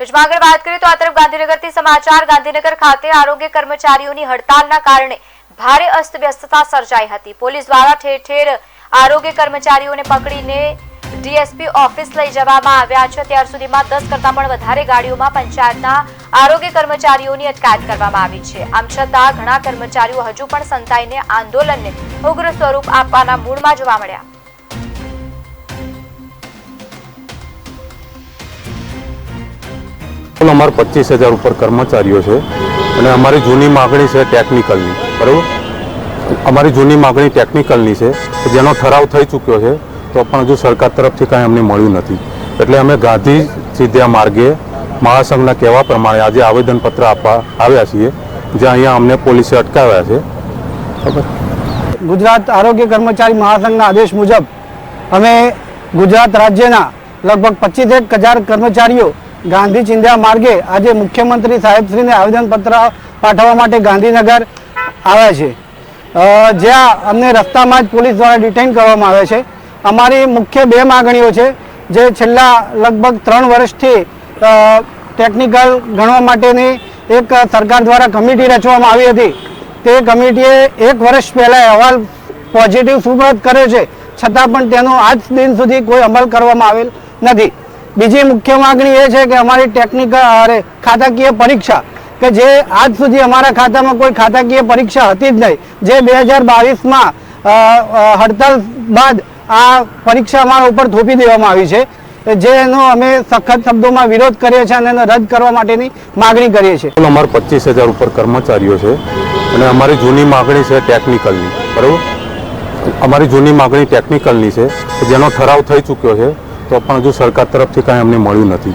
બીજમાં આગળ વાત કરીએ તો આ તરફ ગાંધીનગરથી સમાચાર, ગાંધીનગર ખાતે આરોગ્ય કર્મચારીઓની હડતાલના કારણે ભારે અસ્તવ્યસ્તતા સર્જાઈ હતી. પોલીસ દ્વારા ઠેર ઠેર આરોગ્ય કર્મચારીઓને પકડીને ડીએસપી ઓફિસ લઈ જવામાં આવ્યા છે. ત્યાર સુધીમાં દસ કરતા પણ વધારે ગાડીઓમાં પંચાયતના આરોગ્ય કર્મચારીઓની અટકાયત કરવામાં આવી છે. આમ છતાં ઘણા કર્મચારીઓ હજુ પણ સંતાઈને આંદોલનને ઉગ્ર સ્વરૂપ આપવાના મૂળમાં જોવા મળ્યા. અમારે પચીસ હજાર ઉપર કર્મચારીઓ છે અને અમારી જૂની માગણી છે ટેકનિકલની બરાબર? અમારી જૂની માગણી ટેકનિકલની છે. જેનો ઠરાવ થઈ ચૂક્યો છે, તો પણ હજુ સરકાર તરફથી કાંઈ અમને મળ્યું નથી. એટલે અમે ગાંધી સીધ્યા માર્ગે મહાસંઘના કહેવા પ્રમાણે આજે આવેદનપત્ર આપવા આવ્યા છીએ, જ્યાં અહીંયા અમને પોલીસે અટકાવ્યા છે. ખબર ગુજરાત આરોગ્ય કર્મચારી મહાસંઘના આદેશ મુજબ અમે ગુજરાત રાજ્યના લગભગ પચીસેક હજાર કર્મચારીઓ ગાંધી ચિંધ્યા માર્ગે આજે મુખ્યમંત્રી સાહેબશ્રીને આવેદનપત્ર પાઠવવા માટે ગાંધીનગર આવ્યા છે. જ્યાં અમને રસ્તામાં જ પોલીસ દ્વારા ડિટેન કરવામાં આવે છે. અમારી મુખ્ય બે માગણીઓ છે, જે છેલ્લા લગભગ ત્રણ વર્ષથી ટેકનિકલ ગણવા માટેની એક સરકાર દ્વારા કમિટી રચવામાં આવી હતી. તે કમિટીએ એક વર્ષ પહેલાં અહેવાલ પોઝિટિવ સુપ્રત કર્યો છે. છતાં પણ તેનો આજ દિન સુધી કોઈ અમલ કરવામાં આવેલ નથી. બીજી મુખ્ય માગણી એ છે કે અમારી ટેકનિકલ અરે, ખાતાકીય પરીક્ષા, કે જે આજ સુધી અમારા ખાતામાં કોઈ ખાતાકીય પરીક્ષા હતી જ નહીં, જે બે હજાર બાવીસમાં હડતાલ બાદ આ પરીક્ષા અમારા ઉપર થોપી દેવામાં આવી છે જેનો અમે સખત શબ્દોમાં વિરોધ કરીએ છીએ અને એને રદ કરવા માટેની માગણી કરીએ છીએ. અમારે પચીસ હજાર ઉપર કર્મચારીઓ છે, અને અમારી જૂની માગણી છે ટેકનિકલની બરાબર? અમારી જૂની માગણી ટેકનિકલની છે જેનો ઠરાવ થઈ ચૂક્યો છે તો પણ હજુ સરકાર તરફથી કાંઈ અમને મળ્યું નથી.